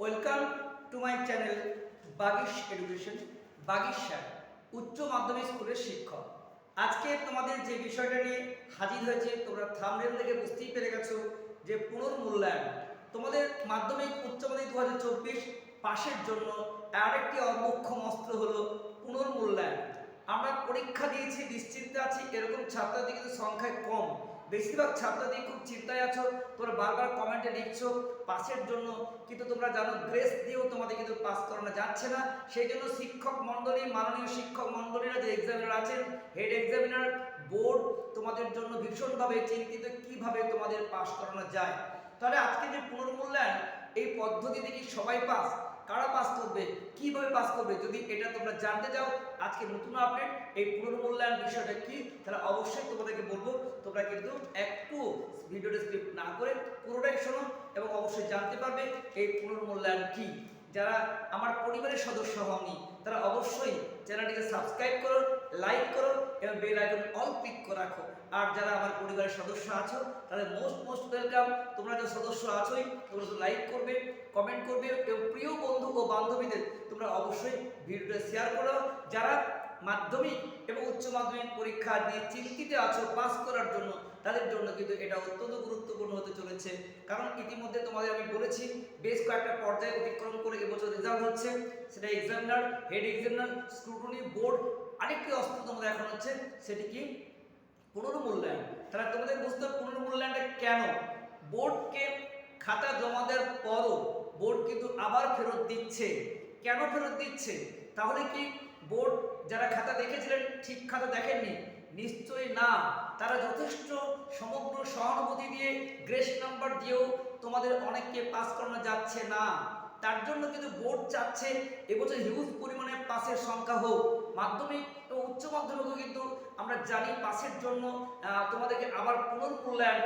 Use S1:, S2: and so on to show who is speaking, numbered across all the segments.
S1: Welcome to my channel Bagish education. Bagish sir, উচ্চ মাধ্যমিক স্কুলের শিক্ষক। আজকে তোমাদের যে বিষয়টা নিয়ে হাজির হয়েছে, তোমরা থামনেল থেকে বুঝতেই পেরে গেছো যে পুনর্মূল্যায়ন। তোমাদের মাধ্যমিক উচ্চ মাধ্যমিক দু হাজার চব্বিশ পাশের জন্য আরেকটি অমুখ্য অস্ত্র হলো পুনর্মূল্যায়ন। আমরা পরীক্ষা দিয়েছি, নিশ্চিন্তে আছি, এরকম ছাত্রদের কিন্তু সংখ্যায় কম। বেশিরভাগ ছাত্রছাত্রী খুব চিন্তায় আছো, তোমরা বারবার কমেন্টে লিখছো পাসের জন্য কিন্তু তোমরা জানো গ্রেস দিয়েও তোমাদের কিন্তু পাস করানো যাচ্ছে না। সেই জন্য শিক্ষক মণ্ডলী, মাননীয় শিক্ষক মণ্ডলীরা যে এক্সামিনার আছেন হেড এক্সামিনার বোর্ড তোমাদের জন্য ভীষণভাবে চিন্তিত কীভাবে তোমাদের পাস করানো যায়। তাহলে আজকে যে পুনর্মূল্যায়ন, এই পদ্ধতিতে কি সবাই পাস কারা পাস করবে? কীভাবে পাস করবে? যদি এটা তোমরা জানতে চাও, আজকে নতুন আপডেট এই পুনর্মূল্যায়ন বিষয়টা কি, তাহলে অবশ্যই তোমাদেরকে বলব, তোমরা কিন্তু একটু ভিডিওটা স্ক্রিপ্ট না করে পুরোটাই শোনো এবং অবশ্যই জানতে পারবে এই পুনর্মূল্যায়ন কি। যারা আমার পরিবারের সদস্য হওনি, তারা অবশ্যই চ্যানেলটিকে সাবস্ক্রাইব করো লাইক করো এবং বেল আইকন অল ক্লিক করে রাখো। আর যারা আমার পরিবারের সদস্য আছো, তাদের মোস্ট মোস্ট ওয়েলকাম তোমরা যে সদস্য আছোই, তোমরা তো লাইক করবে। বান্ধবীদের, তোমরা অবশ্যই ভিডিওটা শেয়ার করো। যারা মাধ্যমিক এবং উচ্চ মাধ্যমিক পরীক্ষা নিয়ে চিন্তিত আছো পাস করার জন্য, তাদের জন্য কিন্তু এটা অত্যন্ত গুরুত্বপূর্ণ হতে চলেছে। কারণ ইতিমধ্যে তোমাদের আমি বলেছি, বেশ কয়েকটা পর্যায়ে অতিক্রম করে এবছর রেজাল্ট হচ্ছে। সেটা examiner head examiner scrutiny board আরেকটি অস্ত্র তোমাদের এখন হচ্ছে, সেটি কি? পুনর্মূল্যায়ন। তাহলে তোমাদের বুঝতে পুনর্মূল্যায়নটা কেন? বোর্ডকে খাতা জমা দেওয়ার পরও বোর্ড কিন্তু আবার ফেরত দিচ্ছে। কেন ফেরত দিচ্ছে? তাহলে কি বোর্ড যারা খাতা দেখেছিলেন, ঠিক খাতা দেখেননি? নিশ্চয়ই না। তারা যথেষ্ট সমগ্র সহানুভূতি দিয়ে গ্রেস নাম্বার দিয়েও তোমাদের অনেককে পাস করানো যাচ্ছে না। তার জন্য কিন্তু বোর্ড চাচ্ছে এবছর হিউজ পরিমাণে পাসের সংখ্যা হোক। মাধ্যমিক এবং উচ্চ মাধ্যমিকও কিন্তু আমরা জানি পাসের জন্য তোমাদেরকে আবার পুনর্মূল্যায়ন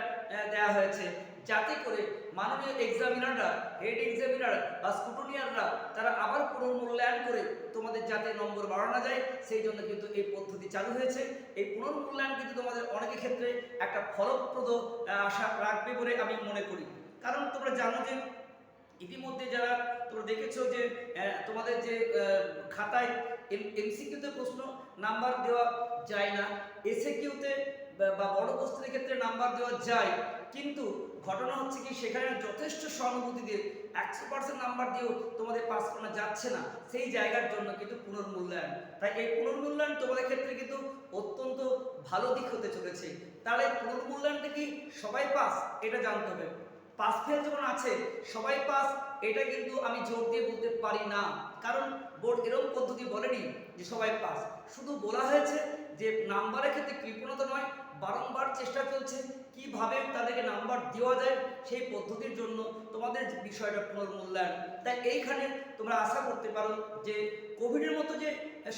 S1: দেওয়া হয়েছে। যাতে করে মাননীয় এক্সামিনাররা হেড এক্সামিনার বা স্কুটনিয়াররা তারা আবার পুনর্মূল্যায়ন করে তোমাদের যাতে নম্বর বাড়ানো যায়, সেই জন্য কিন্তু এই পদ্ধতি চালু হয়েছে। এই পুনর্মূল্যায়ন কিন্তু তোমাদের অনেকের ক্ষেত্রে একটা ফলপ্রদ আশা রাখবে বলে আমি মনে করি। কারণ তোমরা জানো যে ইতিমধ্যে যারা তোমরা দেখেছ যে তোমাদের যে খাতায় এমসিকিউতে প্রশ্ন নাম্বার দেওয়া যায় না এসে কিউতে বা বড় বস্তুর ক্ষেত্রে নাম্বার দেওয়া যায়। কিন্তু ঘটনা হচ্ছে কি, সেখানে যথেষ্ট সহানুভূতি দিয়ে একশো পার্সেন্ট নাম্বার দিয়েও তোমাদের পাস করানো যাচ্ছে না। সেই জায়গার জন্য কিন্তু পুনর্মূল্যায়ন। তাই এই পুনর্মূল্যায়ন তোমাদের ক্ষেত্রে কিন্তু অত্যন্ত ভালো দিক হতে চলেছে। তাহলে পুনর্মূল্যায়নটা কি সবাই পাস? এটা জানতে হবে। পাস ফেল যখন আছে, সবাই পাস এটা কিন্তু আমি জোর দিয়ে বলতে পারি না। কারণ বোর্ড এরকম পদ্ধতি বলেনি যে সবাই পাস শুধু বলা হয়েছে যে নাম্বারের ক্ষেত্রে কৃপণতা নয়, বারংবার চেষ্টা চলছে কীভাবে তাদেরকে নাম্বার দেওয়া যায় সেই পদ্ধতির জন্য তোমাদের বিষয়টা পুনর্মূল্যায়ন। তাই এইখানে তোমরা আশা করতে পারো যে কোভিডের মতো যে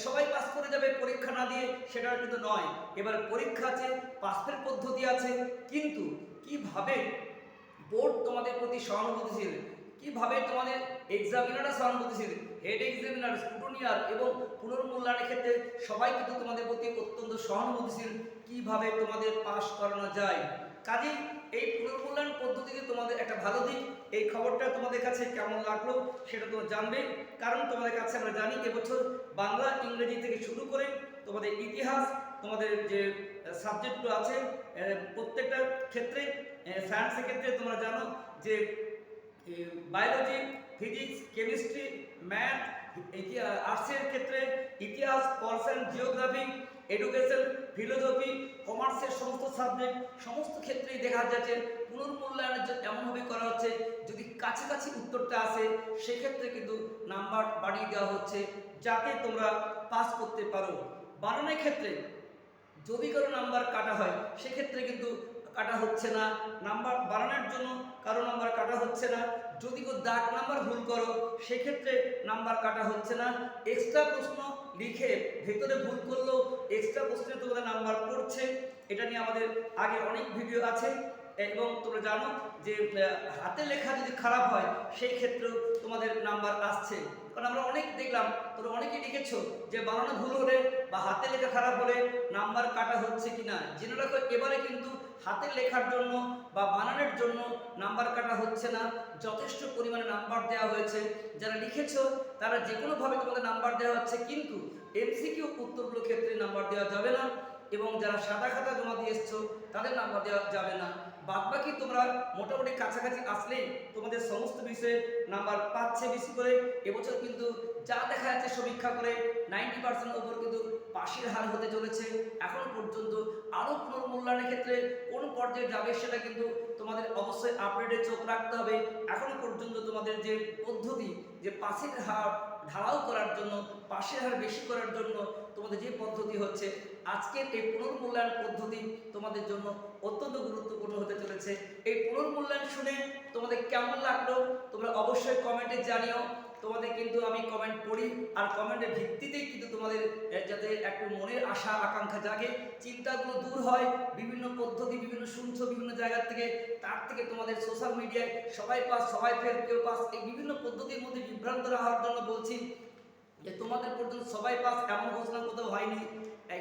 S1: সবাই পাস করে যাবে পরীক্ষা না দিয়ে, সেটা কিন্তু নয়। এবার পরীক্ষা আছে পাসের পদ্ধতি আছে, কিন্তু কীভাবে বোর্ড তোমাদের প্রতি সহানুভূতিশীল। কীভাবে তোমাদের এক্সামিনাররা সহানুভূতিশীল? হেড এক্সামিনার স্কুটনিয়ার এবং পুনর্মূল্যায়নের ক্ষেত্রে সবাই কিন্তু তোমাদের প্রতি অত্যন্ত সহানুভূতিশীল। কীভাবে তোমাদের পাস করানো যায়? কাজেই এই পুনর্মূল্যায়ন পদ্ধতিতে তোমাদের একটা ভালো দিক, এই খবরটা তোমাদের কাছে কেমন লাগল সেটা তোমরা জানবে। কারণ তোমাদের কাছে আমরা জানি, এবছর বাংলা, ইংরেজি থেকে শুরু করে তোমাদের ইতিহাস তোমাদের যে সাবজেক্টগুলো আছে প্রত্যেকটা ক্ষেত্রে সায়েন্সের ক্ষেত্রে তোমরা জানো যে বায়োলজি ফিজিক্স কেমিস্ট্রি ম্যাথ আর্টসের ক্ষেত্রে ইতিহাস পলস জিওগ্রাফি এডুকেশন ফিলোসফি কমার্সের সমস্ত সাবজেক্ট সমস্ত ক্ষেত্রেই দেখা যাচ্ছে পুনর্মূল্যায়নের এমনভাবে করা হচ্ছে, যদি কাছাকাছি উত্তরটা আসে, সেক্ষেত্রে কিন্তু নাম্বার বাড়িয়ে দেওয়া হচ্ছে, যাতে তোমরা পাস করতে পারো। বানানোর ক্ষেত্রে যদি কারও নাম্বার কাটা হয়, সেক্ষেত্রে কিন্তু কাটা হচ্ছে না। নাম্বার বাড়ানোর জন্য কারও নাম্বার কাটা হচ্ছে না। যদি কেউ দাগ নাম্বার ভুল করো, সেক্ষেত্রে নাম্বার কাটা হচ্ছে না। এক্সট্রা প্রশ্ন লিখে ভেতরে ভুল করলেও এক্সট্রা প্রশ্নে তোমাদের নাম্বার পড়ছে, এটা নিয়ে আমাদের আগে অনেক ভিডিও আছে। এবং তোমরা জানো যে হাতে লেখা যদি খারাপ হয়, সেই ক্ষেত্রেও তোমাদের নাম্বার আসছে। কারণ আমরা অনেক দেখলাম, তোমরা অনেকেই লিখেছো যে, বানানো ভুল হলে বা হাতের লেখা খারাপ হলে নাম্বার কাটা হচ্ছে কি না জেনে রাখো এবারে কিন্তু হাতের লেখার জন্য বা বানানোর জন্য নাম্বার কাটা হচ্ছে না। যথেষ্ট পরিমাণে নাম্বার দেওয়া হয়েছে। যারা লিখেছ, তারা যে কোনোভাবে তোমাদের নাম্বার দেওয়া হচ্ছে, কিন্তু এমসিকিউ উত্তরগুলো ক্ষেত্রে নাম্বার দেওয়া যাবে না। এবং যারা সাদা খাতা জমা দিয়ে এসছো, তাদের নাম্বার দেওয়া যাবে না। বাদ বাকি তোমরা মোটামুটি কাছাকাছি আসলেই তোমাদের সমস্ত বিষয়ে নাম্বার পাচ্ছে বেশি করে। এবছর কিন্তু যা দেখা যাচ্ছে সমীক্ষা করে নাইনটি পার্সেন্ট ওপর কিন্তু পাশের হার হতে চলেছে। এখন পর্যন্ত আরও পুনর্মূল্যায়নের ক্ষেত্রে কোন পর্যায়ে যাবে সেটা কিন্তু তোমাদের অবশ্যই আপডেটে চোখ রাখতে হবে। এখন পর্যন্ত তোমাদের যে পদ্ধতি, যে পাশের হার ঢালাও করার জন্য, পাশের হার বেশি করার জন্য তোমাদের যে পদ্ধতি হচ্ছে, আজকের এই পুনর্মূল্যায়ন পদ্ধতি তোমাদের জন্য অত্যন্ত গুরুত্বপূর্ণ হতে চলেছে। এই পুনর্মূল্যায়ন শুনে তোমাদের কেমন লাগল, তোমরা অবশ্যই কমেন্টে জানিও। তোমাদের কিন্তু আমি কমেন্ট পড়ি, আর কমেন্টের ভিত্তিতেই কিন্তু তোমাদের যাতে একটু মনের আশা, আকাঙ্ক্ষা জাগে, চিন্তাগুলো দূর হয়, বিভিন্ন পদ্ধতি, বিভিন্ন শুনছো বিভিন্ন জায়গার থেকে, তার থেকে তোমাদের সোশ্যাল মিডিয়ায় সবাই পাস, সবাই ফেল কেউ পাস, এই বিভিন্ন পদ্ধতির মধ্যে বিভ্রান্ত হওয়ার জন্য বলছি যে তোমাদের পর্যন্ত সবাই পাস, এমন ঘোষণা কোথাও হয়নি।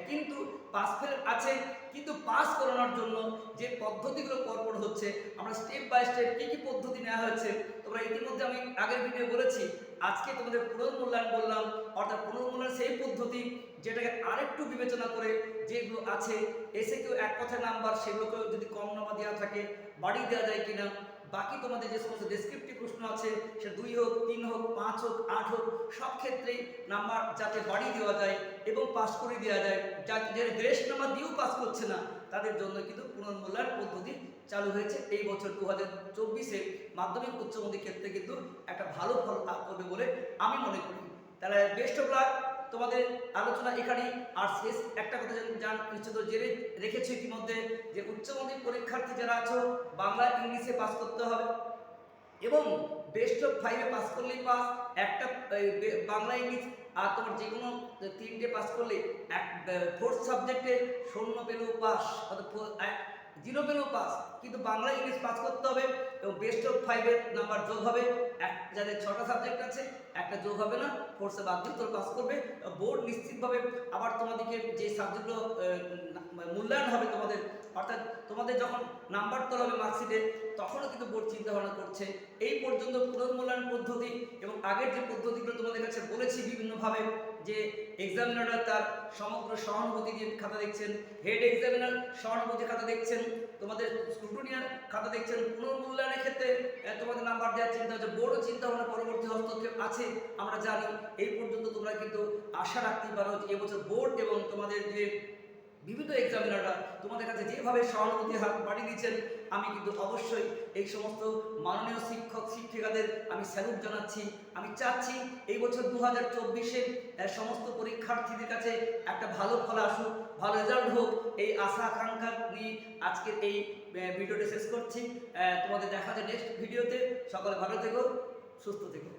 S1: কিন্তু পাস ফেল আছে, কিন্তু পাস করানোর জন্য যে পদ্ধতিগুলো পরপর হচ্ছে, আমরা স্টেপ বাই স্টেপ কী কী পদ্ধতি নেওয়া হয়েছে তোমরা ইতিমধ্যে আমি আগের ভিডিও বলেছি, আজকে তোমাদের পুনর্মূল্যায়ন বললাম, অর্থাৎ পুনর্মূল্যায়ন সেই পদ্ধতি যেটাকে আরেকটু বিবেচনা করে যেগুলো আছে, এসে কেউ এক কথা নাম্বার, সেগুলোকেও যদি কম নাম্বার দেওয়া থাকে বাড়িয়ে দেওয়া যায় কিনা, বাকি তোমাদের যে সমস্ত ডেসক্রিপটিভ প্রশ্ন আছে, সে দুই হোক, তিন হোক, পাঁচ হোক, আট হোক, সব ক্ষেত্রেই নাম্বার যাতে বাড়িয়ে দেওয়া যায় এবং পাস করে দেওয়া যায় যা যে গ্রেস নাম্বার দিয়েও পাস করছে না, তাদের জন্য কিন্তু পুনর্মূল্যায়ন পদ্ধতি চালু হয়েছে। এই বছর দু হাজার চব্বিশে মাধ্যমিক উচ্চ মাধ্যমিক ক্ষেত্রে কিন্তু একটা ভালো ফল লাভ করবে বলে আমি মনে করি। তাহলে বেস্ট অফ লাক তোমাদের আলোচনা এখানেই। আর শেষ একটা কথা জান- নিশ্চিত জেনে রেখেছি ইতিমধ্যে যে উচ্চ মাধ্যমিক পরীক্ষার্থী যারা আছো, বাংলা, ইংলিশে পাস করতে হবে। এবং বেস্ট অফ ফাইভে পাস করলেই পাস একটা বাংলা, ইংলিশ আর তোমার যে কোনো তিনটে পাস করলে এক ফোর্থ সাবজেক্টে শূন্য পেলেও পাস জিরো পেলেও পাস। কিন্তু বাংলা ইংলিশ পাস করতে হবে এবং বেস্ট অফ ফাইভের নাম্বার যোগ হবে। এক যাদের ছটা সাবজেক্ট আছে, একটা যোগ হবে না। ফোর্সে বাদ দিয়ে তোর পাস করবে। বোর্ড নিশ্চিতভাবে আবার তোমাদেরকে যে সাবজেক্টগুলো মূল্যায়ন হবে তোমাদের, অর্থাৎ তোমাদের যখন নাম্বার তোলা হবে মার্কশিটে তখনও কিন্তু বোর্ড চিন্তা ভাবনা করছে। এই পর্যন্ত পুনর্মূল্যায়ন পদ্ধতি এবং আগের যে পদ্ধতিগুলো তোমাদের কাছে বলেছি বিভিন্নভাবে, যে এক্সামিনাররা তার সমগ্র সহানুভূতি দিয়ে খাতা দেখছেন হেড এক্সামিনার সহানুভূতি খাতা দেখছেন, তোমাদের স্টুডেন্ট খাতা দেখছেন, পুনর্মূল্যায়নের ক্ষেত্রে তোমাদের নাম্বার দেওয়ার চিন্তা হচ্ছে বড় চিন্তা ভাবনা পরবর্তী হস্তক্ষেপ আছে, আমরা জানি। এই পর্যন্ত তোমরা কিন্তু আশা রাখতে পারো যে এবছর বোর্ড এবং তোমাদের যে বিভিন্ন এক্সামিনাররা তোমাদের কাছে যেভাবে সহানুভূতি হাত বাড়িয়ে দিচ্ছেন আমি কিন্তু অবশ্যই এই সমস্ত মাননীয় শিক্ষক, শিক্ষিকাদের আমি স্যালুট জানাচ্ছি। আমি চাচ্ছি এই বছর দু হাজার চব্বিশে সমস্ত পরীক্ষার্থীদের কাছে একটা ভালো ফল আসুক, ভালো রেজাল্ট হোক, এই আশা, আকাঙ্ক্ষা নিয়ে আজকের এই ভিডিওটা শেষ করছি। তোমাদের দেখা যায় নেক্সট ভিডিওতে সকলে ভালো থেকো, সুস্থ থেকো।